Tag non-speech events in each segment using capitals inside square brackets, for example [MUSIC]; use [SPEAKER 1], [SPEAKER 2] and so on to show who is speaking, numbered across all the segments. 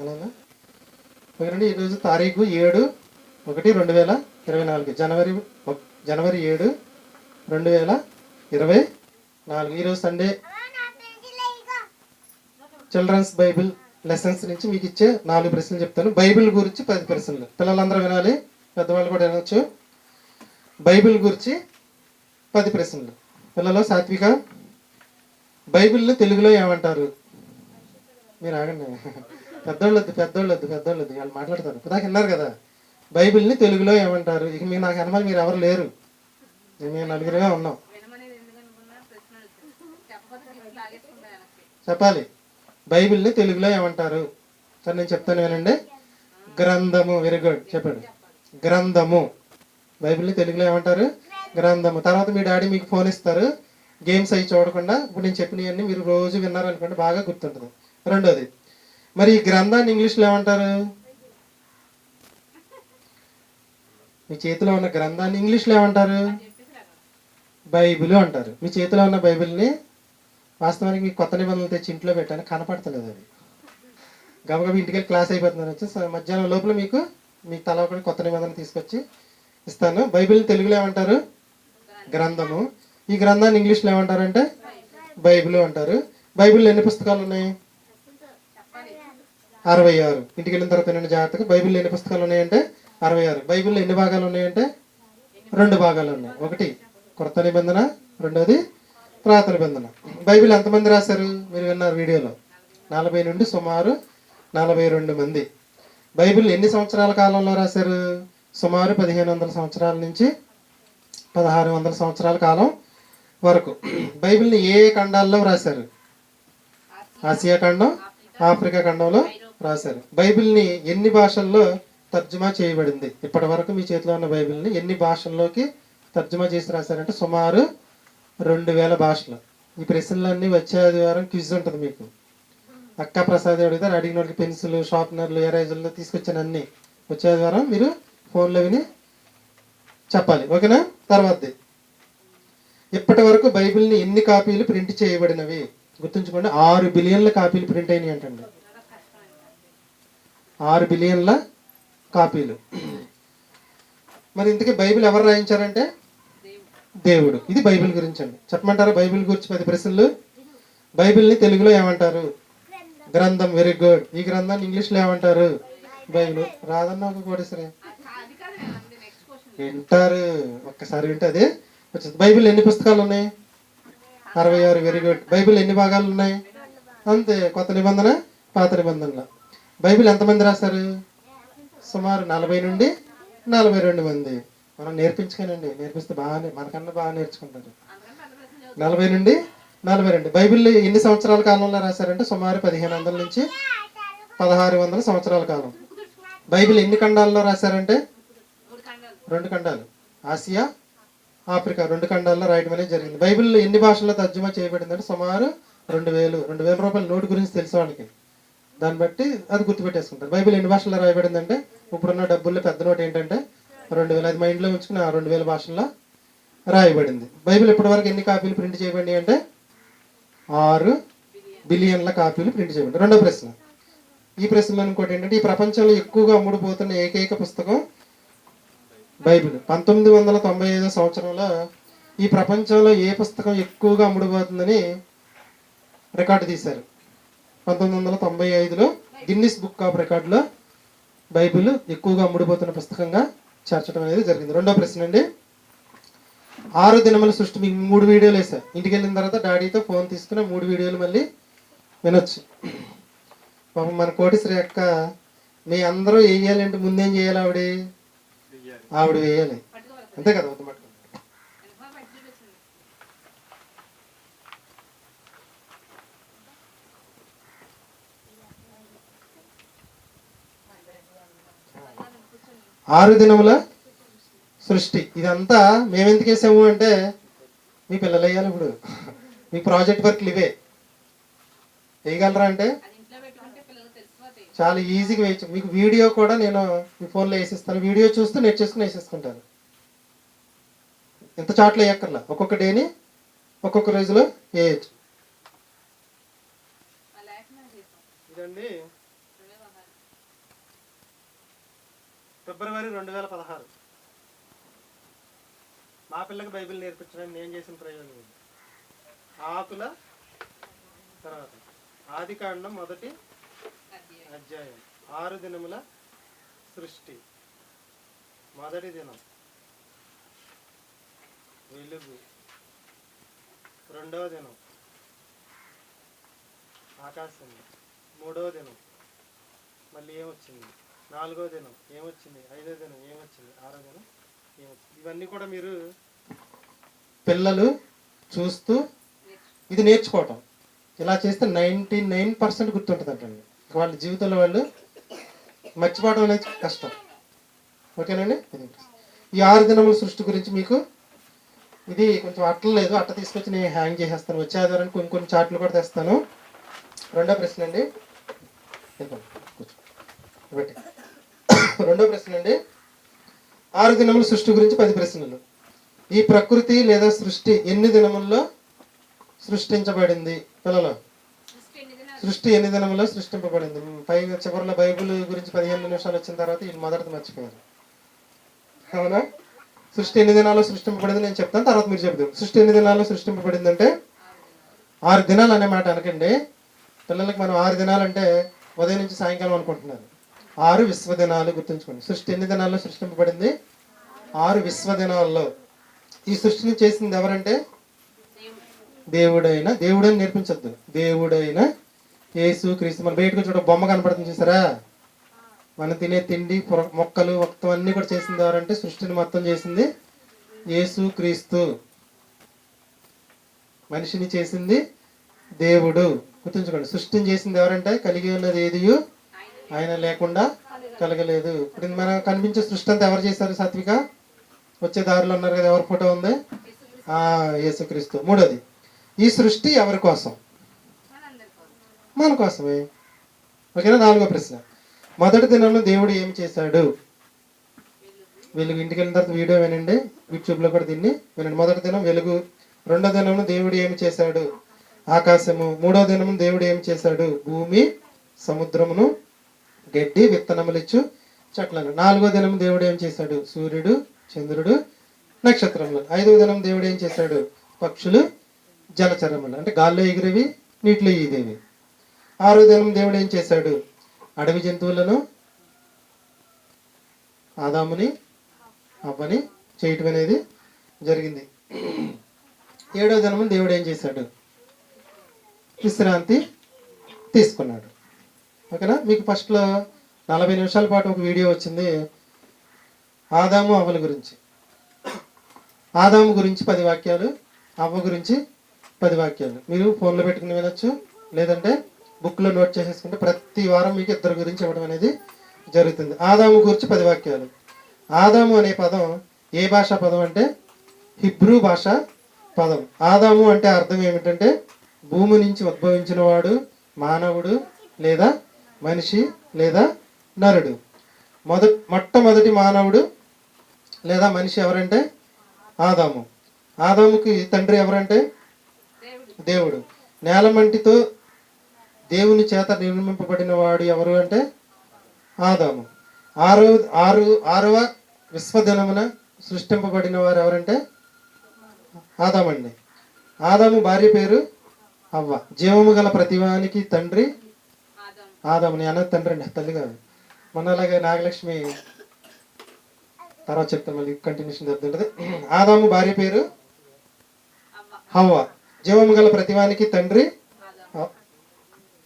[SPEAKER 1] అలానా? ఓకేనండి ఈరోజు తారీఖు ఏడు ఒకటి రెండు వేల ఇరవై నాలుగు. జనవరి ఒక- జనవరి ఏడు రెండు వేల ఇరవై నాలుగు. ఈరోజు సండే. చిల్డ్రన్స్ బైబిల్ లెసన్స్ నుంచి మీకు ఇచ్చే నాలుగు ప్రశ్నలు చెప్తాను. బైబిల్ గురించి పది ప్రశ్నలు. పిల్లలందరూ వినాలి పెద్దవాళ్ళు కూడా వినొచ్చు. బైబిల్ గురించి పది ప్రశ్నలు. పిల్లలు సాత్విక బైబిల్ని తెలుగులో ఏమంటారు? మీరు ఆగండి. పెద్దోళ్ళు వద్దు పెద్దోళ్ళు వద్దు పెద్దోళ్ళు వద్దు వాళ్ళు మాట్లాడతారు. ఇప్పుడు విన్నారు కదా. బైబిల్ని తెలుగులో ఏమంటారు? ఇక మీరు నాకు అనమని మీరు ఎవరు లేరు. మేము నలుగురే ఉన్నాం. చెప్పాలి. బైబిల్ని తెలుగులో ఏమంటారు? సరే నేను చెప్తాను వినండి. గ్రంథము వెరీ గుడ్. చెప్పండి. గ్రంథము. బైబిల్ని తెలుగులో ఏమంటారు? గ్రంథము. తర్వాత మీ డాడీ మీకు ఫోన్ ఇస్తారు. గేమ్స్ అవి చూడకుండా ఇప్పుడు నేను చెప్పినవన్నీ మీరు రోజు విన్నారనుకోండి బాగా గుర్తుంటుంది. రెండోది మరి ఈ గ్రంథాన్ని ఇంగ్లీష్లో ఏమంటారు? మీ చేతిలో ఉన్న గ్రంథాన్ని ఇంగ్లీష్లో ఏమంటారు? బైబిల్ అంటారు. మీ చేతిలో ఉన్న బైబిల్ని వాస్తవానికి మీకు కొత్త నిబంధనలు తెచ్చి ఇంట్లో పెట్టాను కనపడతలేదు అది. గబగబ ఇంటికి క్లాస్ అయిపోతుందని వచ్చి మధ్యాహ్నం లోపల మీకు మీ తల ఒకటి కొత్త నిబంధన తీసుకొచ్చి ఇస్తాను. బైబిల్ తెలుగులో ఏమంటారు? గ్రంథము. ఈ గ్రంథాన్ని ఇంగ్లీష్లో ఏమంటారంటే? బైబిల్ అంటారు. బైబిల్ ఎన్ని పుస్తకాలు ఉన్నాయి? అరవై ఆరు. ఇంటికి వెళ్ళిన తర్వాత వినండి జాగ్రత్తగా. బైబిల్ ఎన్ని పుస్తకాలు ఉన్నాయంటే? అరవై ఆరు. బైబిల్లో ఎన్ని భాగాలు ఉన్నాయంటే? రెండు భాగాలు ఉన్నాయి. ఒకటి కొత్త నిబంధన. రెండోది ప్రాత నిబంధన. బైబిల్ ఎంతమంది రాశారు? మీరు విన్నారు వీడియోలో. నలభై నుండి సుమారు నలభై రెండు మంది. బైబిల్ ఎన్ని సంవత్సరాల కాలంలో రాశారు? సుమారు పదిహేను వందల సంవత్సరాల నుంచి పదహారు వందల సంవత్సరాల కాలం వరకు. బైబిల్ని ఏ ఖండాల్లో రాశారు? ఆసియా ఖండం ఆఫ్రికా ఖండంలో రాశారు. బైబిల్ని ఎన్ని భాషల్లో తర్జుమా చేయబడింది? ఇప్పటి వరకు మీ చేతిలో ఉన్న బైబిల్ని ఎన్ని భాషల్లోకి తర్జుమా చేసి రాశారంటే సుమారు రెండు వేల భాషలు. ఈ ప్రశ్నలన్నీ వచ్చే ఆదివారం క్విజ్ ఉంటుంది మీకు. అక్క ప్రసాద్ అడిగితే అడిగిన వాళ్ళకి పెన్సిల్ షార్ప్నర్లు ఎరైజర్లు తీసుకొచ్చాను అన్ని వచ్చే ఆదివారం మీరు ఫోన్లో విని చెప్పాలి. ఓకేనా? తర్వాతది. ఇప్పటి వరకు బైబిల్ని ఎన్ని కాపీలు ప్రింట్ చేయబడినవి? గుర్తుంచుకోండి ఆరు బిలియన్ల కాపీలు ప్రింట్ అయినాయి అంటండి. ఆరు బిలియన్ల కాపీలు. మరి ఇంతకీ బైబిల్ ఎవరు రాయించారంటే? దేవుడు. ఇది బైబిల్ గురించి అండి చెప్పమంటారా బైబిల్ గురించి పది ప్రశ్నలు? బైబిల్ని తెలుగులో ఏమంటారు? గ్రంథం వెరీ గుడ్. ఈ గ్రంథాన్ని ఇంగ్లీష్లో ఏమంటారు? బైబిల్. రాదన్న ఒక కోటేశ్వరే. వింటారు. ఒక్కసారి వింటే అదే వచ్చింది బైబిల్ ఎన్ని పుస్తకాలు ఉన్నాయి? అరవై ఆరు వెరీ గుడ్. బైబిల్ ఎన్ని భాగాలు ఉన్నాయి? అంతే. కొత్త నిబంధన పాత నిబంధనలు. బైబిల్ ఎంతమంది రాశారు? సుమారు నలభై నుండి నలభై రెండు మంది. మనం నేర్పించుకోనండి. నేర్పిస్తే బాగానే మనకన్నా బాగా నేర్చుకుంటారు. నలభై నుండి నలభై రెండు. బైబిల్ ఎన్ని సంవత్సరాల కాలంలో రాశారంటే సుమారు పదిహేను వందల నుంచి పదహారు వందల సంవత్సరాల కాలం. బైబిల్ ఎన్ని ఖండాల్లో రాశారంటే? రెండు ఖండాలు. ఆసియా ఆఫ్రికా రెండు ఖండాల్లో రాయడం అనేది జరిగింది. బైబిల్ ఎన్ని భాషల్లో తర్జుమా చేయబడిందంటే సుమారు రెండు వేలు రెండు వేల రూపాయల నోటు గురించి తెలుసు వాళ్ళకి. దాన్ని బట్టి అది గుర్తుపెట్టేసుకుంటారు. బైబిల్ ఎన్ని భాషల్లో రాయబడిందంటే ఇప్పుడున్న డబ్బుల్లో పెద్ద నోట్ ఏంటంటే రెండు వేల అది మైండ్లో ఉంచుకుని ఆ రెండు వేల భాషల్లో రాయబడింది. బైబిల్ ఇప్పటివరకు ఎన్ని కాపీలు ప్రింట్ చేయబడి అంటే ఆరు బిలియన్ల కాపీలు ప్రింట్ చేయబడి రెండో ప్రశ్న. ఈ ప్రశ్నలో ఇంకోటి ఏంటంటే ఈ ప్రపంచంలో ఎక్కువగా అమ్ముడుపోతున్న ఏకైక పుస్తకం బైబిల్. పంతొమ్మిది వందల తొంభై ఐదో సంవత్సరంలో ఈ ప్రపంచంలో ఏ పుస్తకం ఎక్కువగా అమ్ముడుపోతుందని రికార్డు తీశారు. పంతొమ్మిది వందల తొంభై ఐదులో గిన్నిస్ బుక్ ఆఫ్ రికార్డులో బైబిల్ ఎక్కువగా అమ్ముడుపోతున్న పుస్తకంగా చేర్చడం అనేది జరిగింది. రెండో ప్రశ్న అండి. ఆరు దినముల సృష్టి మీకు మూడు వీడియోలు వేసా ఇంటికి వెళ్ళిన తర్వాత డాడీతో ఫోన్ తీసుకుని మూడు వీడియోలు మళ్ళీ వినొచ్చు. పాపం మన కోటిశ్రీ అక్క మీ అందరూ వేయాలంటే ముందేం చేయాలి ఆవిడ? ఆవిడ వేయాలి అంతే కదా అవుతుంది పట్టుకో.
[SPEAKER 2] వెనక పట్టి చూపించింది
[SPEAKER 1] ఆరు దినముల సృష్టి. ఇదంతా మేమెందుకు వేసాము అంటే మీ పిల్లలు వేయాలి ఇప్పుడు. మీ ప్రాజెక్ట్ వర్క్లు ఇవే. వేయగలరా అంటే? చాలా ఈజీగా వేయచ్చు. మీకు వీడియో కూడా నేను మీ ఫోన్లో వేసిస్తాను. వీడియో చూస్తూ నెట్ చేసుకుని వేసేసుకుంటాను. ఎంత చాట్లో వేయక్కర్లా. ఒక్కొక్క డేని ఒక్కొక్క రోజులో వేయచ్చు. ఇదండి
[SPEAKER 2] రెండే పదహారు
[SPEAKER 1] ఫిబ్రవరి రెండు వేల పదహారు. మా పిల్లకి బైబిల్ నేర్పించడానికి నేను చేసిన ప్రయోజనం ఇది. ఆకుల తర్వాత ఆది కాండం మొదటి
[SPEAKER 2] అధ్యాయం.
[SPEAKER 1] అధ్యాయం ఆరు దినముల సృష్టి. మొదటి దినం. వెలుగు. రెండవ దినం. ఆకాశం మూడవ దినం. మళ్ళీ ఏమొచ్చింది? నాలుగో దినం ఏమొచ్చింది? ఐదో దినం ఏమొచ్చింది? ఆరో దినం ఏమొచ్చింది? ఇవన్నీ కూడా మీరు పిల్లలు చూస్తూ ఇది నేర్చుకోవటం. ఇలా చేస్తే నైంటీ నైన్ పర్సెంట్ గుర్తుంటుందంటండి. వాళ్ళ జీవితంలో వాళ్ళు మర్చిపోవడం అనేది కష్టం. ఓకేనండి? ఇది. ఈ ఆరు దినముల సృష్టి గురించి మీకు ఇది కొంచెం అట్టలేదు అట్ట తీసుకొచ్చి నేను హ్యాంగ్ చేసేస్తాను. వచ్చే ఆధారానికి కొన్ని కొన్ని చార్ట్లు కూడా తెస్తాను. రెండో ప్రశ్న అండి. కూర్చో. పెట్టి. రెండో ప్రశ్న అండి. ఆరు దినముల సృష్టి గురించి పది ప్రశ్నలు. ఈ ప్రకృతి లేదా సృష్టి ఎన్ని దినముల్లో సృష్టించబడింది? పిల్లలు.
[SPEAKER 2] సృష్టి ఎన్ని
[SPEAKER 1] దినముల్లో దినములో సృష్టింపబడింది పైగా చివరిలో బైబిల్ గురించి పదిహేను నిమిషాలు వచ్చిన తర్వాత ఈ మొదటిది మర్చిపోయారు. అవునా? సృష్టి ఎన్ని దినాల్లో సృష్టింపబడింది? నేను చెప్తాను తర్వాత మీరు చెప్తాను సృష్టి ఎన్ని దినాల్లో సృష్టింపబడింది అంటే ఆరు దినాలు అనే మాట అనకండి. పిల్లలకి మనం ఆరు దినాలంటే ఉదయం నుంచి సాయంకాలం అనుకుంటున్నారు ఆరు విశ్వదినాలు గుర్తుంచుకోండి. సృష్టి ఎన్ని దినాల్లో సృష్టింపబడింది? ఆరు విశ్వదినాల్లో. ఈ సృష్టిని చేసింది ఎవరంటే? దేవుడైన దేవుడని నేర్పించొద్దు. దేవుడైన యేసు క్రీస్తు. మన బయటకు చూడ బొమ్మ కనపడుతుంది చూసారా? మనం తినే తిండి మొక్కలు మొత్తం అన్ని కూడా చేసింది ఎవరంటే? సృష్టిని మొత్తం చేసింది యేసు క్రీస్తు. మనిషిని చేసింది దేవుడు. గుర్తుంచుకోండి. సృష్టిని చేసింది ఎవరంటే? కలిగి ఉన్నది ఏదియు? ఆయన లేకుండా కలగలేదు. ఇప్పుడు మనం కనిపించే సృష్టి అంతా ఎవరు చేశారు సాత్విక? వచ్చే దారిలో ఉన్నారు కదా ఎవరి ఫోటో ఉంది? ఆ యేసుక్రీస్తు. మూడోది ఈ సృష్టి ఎవరి కోసం? మన కోసమే. ఓకేనా? నాలుగో ప్రశ్న. మొదటి దినంలో దేవుడు ఏం చేశాడు? వెలుగు. ఇంటికి వెళ్ళిన తర్వాత వీడియో వినండి. యూట్యూబ్లో కూడా దీన్ని వినండి. మొదటి దినం వెలుగు. రెండో దినము దేవుడు ఏమి చేశాడు? ఆకాశము. మూడో దినము దేవుడు ఏమి చేశాడు? భూమి సముద్రమును గడ్డి విత్తనములిచ్చు చెట్లను నాలుగో దినం దేవుడు ఏం చేశాడు? సూర్యుడు చంద్రుడు నక్షత్రములు. ఐదవ దినం దేవుడు ఏం చేశాడు? పక్షులు జలచరములు. అంటే గాల్లో ఎగిరేవి నీటిలో ఈదేవి. ఆరో దినం దేవుడు ఏం చేశాడు? అడవి జంతువులను ఆదాముని అవ్వని చేయటం అనేది జరిగింది. ఏడో దినము దేవుడు ఏం చేశాడు? విశ్రాంతి తీసుకున్నాడు. ఓకేనా? మీకు ఫస్ట్లో నలభై నిమిషాల పాటు ఒక వీడియో వచ్చింది. ఆదాము అవ్వల గురించి. ఆదాము గురించి పది వాక్యాలు అవ్వ గురించి పది వాక్యాలు. మీరు ఫోన్లో పెట్టుకుని వినొచ్చు. లేదంటే బుక్లో నోట్ చేసేసుకుంటే ప్రతి వారం మీకు ఇద్దరు గురించి ఇవ్వడం అనేది జరుగుతుంది. ఆదాము గురించి పది వాక్యాలు. ఆదాము అనే పదం ఏ భాషా పదం అంటే? హిబ్రూ భాష పదం. ఆదాము అంటే అర్థం ఏమిటంటే భూమి నుంచి ఉద్భవించిన వాడు మానవుడు లేదా మనిషి లేదా నరుడు. మొద మొట్టమొదటి మానవుడు లేదా మనిషి ఎవరంటే ఆదాము. ఆదాముకి తండ్రి ఎవరంటే
[SPEAKER 2] దేవుడు.
[SPEAKER 1] నేలమంటితో దేవుని చేత నిర్మింపబడిన వాడు ఎవరు అంటే ఆదాము. ఆరో ఆరు ఆరవ విశ్వదినమున సృష్టింపబడిన వారు ఎవరంటే ఆదామండి. ఆదాము భార్య పేరు అవ్వ. జీవము గల ప్రతివానికి తండ్రి
[SPEAKER 2] ఆదాముని
[SPEAKER 1] ఆదాము నేను తల్లిగా తండ్రి అండి మొన్న అలాగే నాగలక్ష్మి తర్వాత చెప్తాను మళ్ళీ కంటిన్యూషన్ చెప్తుంటది. ఆదాము భార్య పేరు హవ్వ. జీవము గల ప్రతివానికి తండ్రి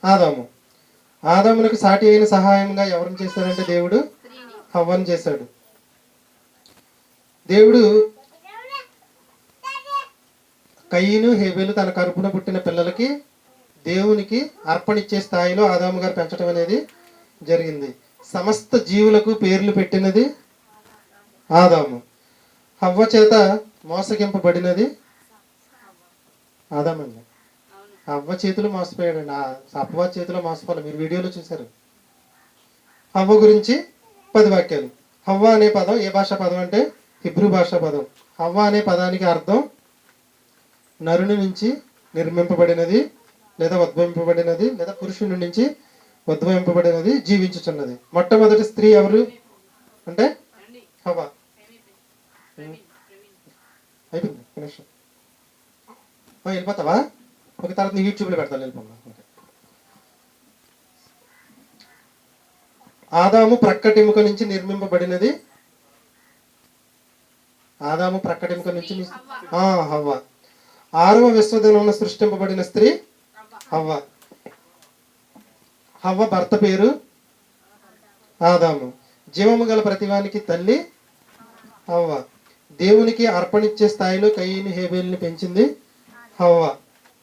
[SPEAKER 1] ఆదాము. ఆదామునకు సాటి అయిన సహాయంగా ఎవరిని చేశాడంటే దేవుడు? హవ్వను చేశాడు దేవుడు కయ్యను హేబేలు తన కరుపున పుట్టిన పిల్లలకి దేవునికి అర్పణిచ్చే స్థాయిలో ఆదాము గారు పెంచడం అనేది జరిగింది. సమస్త జీవులకు పేర్లు పెట్టినది ఆదాము. హవ్వ చేత మోసగింపబడినది ఆదామండి
[SPEAKER 2] హవ్వ
[SPEAKER 1] అవ్వ చేతిలో మోసపోయాడండి. అప్పవ అవ్వ చేతిలో మోసపోవాలి మీరు వీడియోలో చూశారు. హవ్వ గురించి పది వాక్యాలు. హవ్వ అనే పదం ఏ భాషా పదం అంటే? హిబ్రూ భాషా పదం. హవ్వ అనే పదానికి అర్థం నరుని నుంచి నిర్మింపబడినది లేదా ఉద్భవింపబడినది లేదా పురుషుని నుంచి ఉద్భవింపబడినది జీవించుచున్నది. మొట్టమొదటి స్త్రీ ఎవరు? అంటే హవా. అయిపోయింది వెళ్ళిపోతావా? ఒక తర్వాత నీ యూట్యూబ్లో పెడతాను వెళ్ళిపోమ్మా. ఆదాము ప్రక్కటెముక నుంచి నిర్మింపబడినది. ఆదాము ప్రక్కటెముక నుంచి హవ్వ ఆరవ విశ్వదినం సృష్టింపబడిన స్త్రీ హవ్వ. హవ్వ భర్త పేరు? ఆదాము. జీవము గల ప్రతివానికి తల్లి హవ్వ. దేవునికి అర్పణిచ్చే స్థాయిలో కయ్యను హేబేల్ని పెంచింది హవ్వ.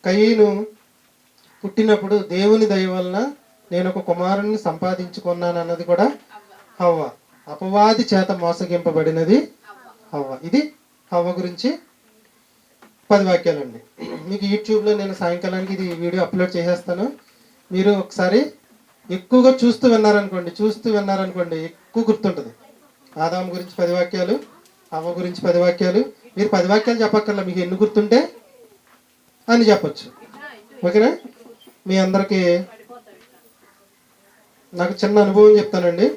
[SPEAKER 1] కయ్యను పుట్టినప్పుడు దేవుని దయ వలన నేను ఒక కుమారుని సంపాదించుకున్నాను అన్నది కూడా హవ్వ. అపవాది చేత మోసగింపబడినది హవ్వ. ఇది హవ్వ గురించి పది వాక్యాలండి. మీకు యూట్యూబ్లో నేను సాయంకాలానికి ఇది వీడియో అప్లోడ్ చేసేస్తాను. మీరు ఒకసారి ఎక్కువగా చూస్తూ విన్నారనుకోండి చూస్తూ విన్నారనుకోండి ఎక్కువ గుర్తుంటుంది. ఆదాం గురించి పది వాక్యాలు అమ్మ గురించి పది వాక్యాలు. మీరు పది వాక్యాలు చెప్పక్కర్లా మీకు ఎన్ని గుర్తుంటే అని చెప్పచ్చు. ఓకేనా? మీ అందరికీ నాకు చిన్న అనుభవం చెప్తానండి.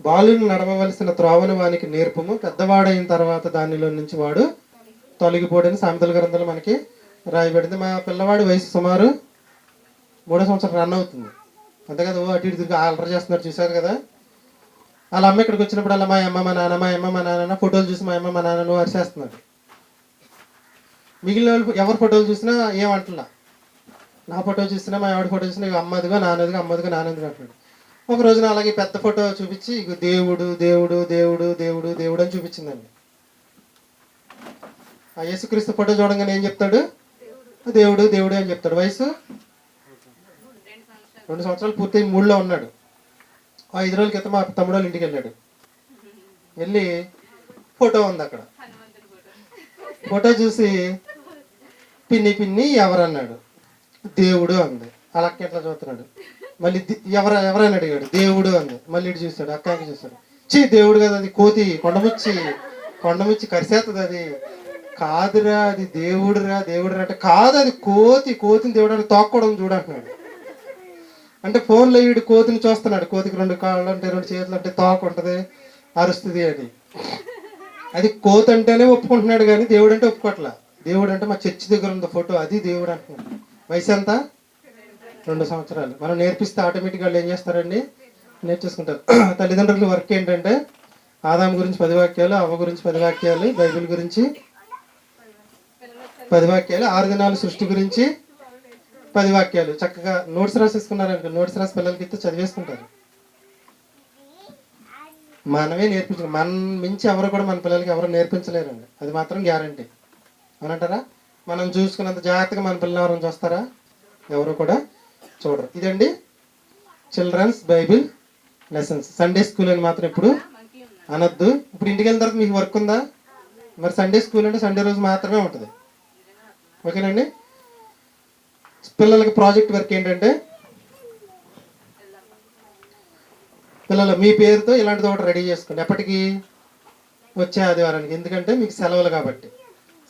[SPEAKER 1] బాలుని నడవవలసిన త్రోవను వానికి నేర్పము. పెద్దవాడైన తర్వాత దానిలో నుంచి వాడు తొలగిపోడని సామెతల గ్రంథాలు మనకి రాయబడింది. మా పిల్లవాడి వయసు సుమారు మూడో సంవత్సరం రన్ అవుతుంది. అంతే కదా? ఓ అటు ఇటు తిరిగి ఆల్టర్ చేస్తున్నారు. చూశారు కదా? వాళ్ళ అమ్మ ఇక్కడికి వచ్చినప్పుడు అలా మా అమ్మ మా నాన్న మా అమ్మ మా నాన్న ఫోటోలు చూసి మా అమ్మ మా నాన్నను అరిచేస్తున్నాడు మిగిలిన వాళ్ళు ఎవరి ఫోటోలు చూసినా ఏమంటున్నా నా ఫోటో చూసినా మా ఆవిడ ఫోటో చూసినా ఇగో అమ్మదిగో నాన్నదిగో అమ్మదిగో నాన్నదిగో అంటున్నాడు. ఒక రోజున అలాగే పెద్ద ఫోటో చూపించి దేవుడు దేవుడు దేవుడు దేవుడు దేవుడు అని చూపించిందండి. ఆ యేసుక్రీస్తు ఫోటో చూడంగానే ఏం చెప్తాడు? దేవుడు దేవుడు అని చెప్తాడు. వయసు? రెండు సంవత్సరాలు పూర్తి మూడులో ఉన్నాడు. ఆ ఐదు రోజుల క్రితం మా తమ్ముడు వాళ్ళ ఇంటికి వెళ్ళాడు. వెళ్ళి ఫోటో ఉంది అక్కడ.
[SPEAKER 2] ఫోటో
[SPEAKER 1] చూసి పిన్ని పిన్ని ఎవరన్నాడు? దేవుడు అంది. అలా ఎట్లా చూస్తున్నాడు? మళ్ళీ ది- ఎవర ఎవరైనా అడిగాడు దేవుడు అని. మళ్ళీ ఇటు చూస్తాడు అక్కకి చూస్తాడు. చీ దేవుడు కదా అది కోతి కొండముచ్చి కొండముచ్చి కరిసేస్తుంది అది. కాదురా అది దేవుడురా దేవుడురా అంటే కాదు అది కోతి కోతిని దేవుడు అని తోక్కోవడం చూడంటున్నాడు. అంటే ఫోన్లో వీడు కోతిని చూస్తున్నాడు కోతికి రెండు కాళ్ళు అంటే రెండు చేతులు అంటే తోక ఉంటుంది అరుస్తుంది అని. అది కోతి అంటేనే ఒప్పుకుంటున్నాడు కానీ దేవుడు అంటే ఒప్పుకోట్లా. దేవుడు అంటే మా చర్చి దగ్గర ఉంది ఫోటో అది దేవుడు అంటున్నాడు. వయసు ఎంత? రెండు సంవత్సరాలు. మనం నేర్పిస్తే ఆటోమేటిక్గా వాళ్ళు ఏం చేస్తారండి? నేర్చేసుకుంటారు. [CLEARS THROAT] తల్లిదండ్రుల వర్క్ ఏంటంటే ఆదాం గురించి పది వాక్యాలు అవ్వ గురించి పది వాక్యాలు బైబిల్ గురించి పది వాక్యాలు ఆరు దినాల సృష్టి గురించి పది వాక్యాలు. చక్కగా నోట్స్ రాసేసుకున్నారనుకో నోట్స్ రాసి పిల్లలకి ఇస్తే చదివేసుకుంటారు. మనమే నేర్పించాలి మన మించి ఎవరు కూడా మన పిల్లలకి ఎవరు నేర్పించలేరండి. అది మాత్రం గ్యారంటీ. అవునంటారా? మనం చూసుకున్నంత జాగ్రత్తగా మన పిల్లలు ఎవరైనా చూస్తారా? ఎవరు కూడా? చూడరు ఇదండి children's Bible lessons Sunday school అని మాత్రం ఇప్పుడు అనొద్దు. ఇప్పుడు ఇంటికి వెళ్ళిన తర్వాత మీకు వర్క్ ఉందా? మరి సండే స్కూల్ అంటే సండే రోజు మాత్రమే ఉంటుంది. ఓకేనండి? పిల్లలకి ప్రాజెక్ట్ వర్క్ ఏంటంటే పిల్లలు మీ పేరుతో ఇలాంటిది ఒకటి రెడీ చేసుకోండి. ఎప్పటికీ? వచ్చే ఆదివారానికి. ఎందుకంటే మీకు సెలవులు కాబట్టి.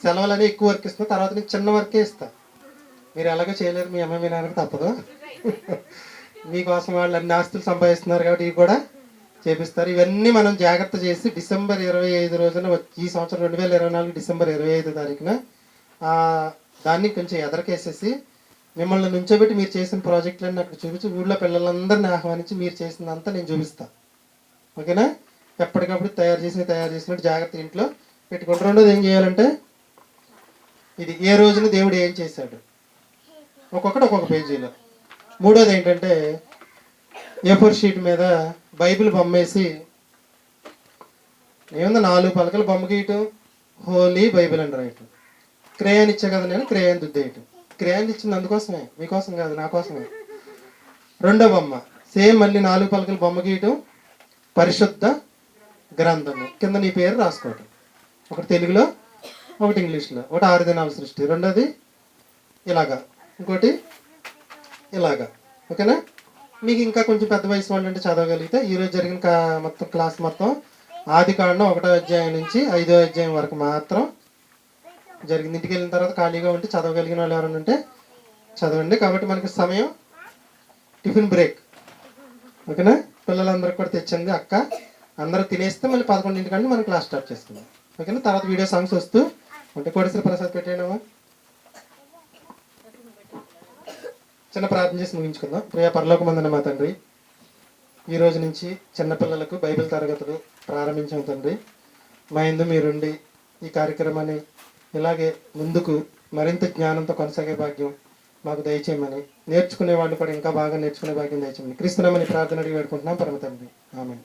[SPEAKER 1] సెలవులు అనేవి ఎక్కువ వర్క్ ఇస్తున్నా తర్వాత నేను చిన్న వర్కే ఇస్తాను మీరు ఎలాగో చేయలేరు మీ అమ్మ మీ నాన్నకి తప్పదు. మీకోసం వాళ్ళు అన్ని ఆస్తులు సంపాదిస్తున్నారు కాబట్టి ఇవి కూడా చేపిస్తారు. ఇవన్నీ మనం జాగ్రత్త చేసి డిసెంబర్ ఇరవై ఐదు రోజున ఈ సంవత్సరం రెండు వేల ఇరవై నాలుగు డిసెంబర్ ఇరవై ఐదు తారీఖున దాన్ని కొంచెం ఎదరకేసేసి మిమ్మల్ని నుంచోబెట్టి మీరు చేసిన ప్రాజెక్టులన్నీ అక్కడ చూపించి ఊళ్ళో పిల్లలందరినీ ఆహ్వానించి మీరు చేసిందంతా నేను చూపిస్తాను ఓకేనా? ఎప్పటికప్పుడు తయారు చేసి తయారు చేసినట్టు జాగ్రత్త ఇంట్లో పెట్టుకుంటారు. రెండోది ఏం చేయాలంటే ఇది ఏ రోజున దేవుడు ఏం చేశాడు? ఒక్కొక్కటి ఒక్కొక్క పేజీలో. మూడోది ఏంటంటే ఏ ఫోర్ షీట్ మీద బైబిల్ బొమ్మేసి ఏముంది నాలుగు పలకలు బొమ్మ గీయటం హోలీ బైబిల్ అని రాయటం. క్రేయాన్ ఇచ్చా కదా నేను క్రేయాన్ దుద్దేయటం. క్రేయాన్ ఇచ్చింది అందుకోసమే మీకోసం కాదు నా కోసమే. రెండో బొమ్మ సేమ్ మళ్ళీ నాలుగు పలకలు బొమ్మ గీయటం పరిశుద్ధ గ్రంథము. కింద నీ పేరు రాసుకోవటం. ఒకటి తెలుగులో ఒకటి ఇంగ్లీష్లో. ఒకటి ఆరు దినాల సృష్టి. రెండోది ఇలాగా. ఇంకోటి ఇలాగా. ఓకేనా? మీకు ఇంకా కొంచెం పెద్ద వయసు వాళ్ళు అంటే చదవగలిగితే ఈరోజు జరిగిన కా- మొత్తం క్లాస్ మొత్తం ఆది కాండం ఒకటో అధ్యాయం నుంచి ఐదో అధ్యాయం వరకు మాత్రం జరిగింది. ఇంటికి వెళ్ళిన తర్వాత ఖాళీగా ఉంటే చదవగలిగిన వాళ్ళు ఎవరైనా ఉంటే చదవండి. కాబట్టి మనకి సమయం టిఫిన్ బ్రేక్. ఓకేనా? పిల్లలందరికీ కూడా తెచ్చింది అక్క. అందరూ తినేస్తే మళ్ళీ పదకొండింటికంటే మనం క్లాస్ స్టార్ట్ చేసుకుందాం. ఓకేనా? తర్వాత వీడియో సాంగ్స్ వస్తూ ఉంటే కోటేశ్వర ప్రసాద్ పెట్టేయడమా చిన్న ప్రార్థన చేసి ముగించుకుందాం. ప్రియ పరలోకమందన మా తండ్రి ఈ రోజు నుంచి చిన్నపిల్లలకు బైబిల్ తరగతులు ప్రారంభించాం తండ్రి. మా ఇందు మీరుండి ఈ కార్యక్రమాన్ని ఇలాగే ముందుకు మరింత జ్ఞానంతో కొనసాగే భాగ్యం మాకు దయచేయమని నేర్చుకునే వాళ్ళు కూడా ఇంకా బాగా నేర్చుకునే భాగ్యం దయచేయమని క్రీస్తునామని ప్రార్థన అడిగి వేడుకుంటున్నాం. పరమ తండ్రి. ఆమె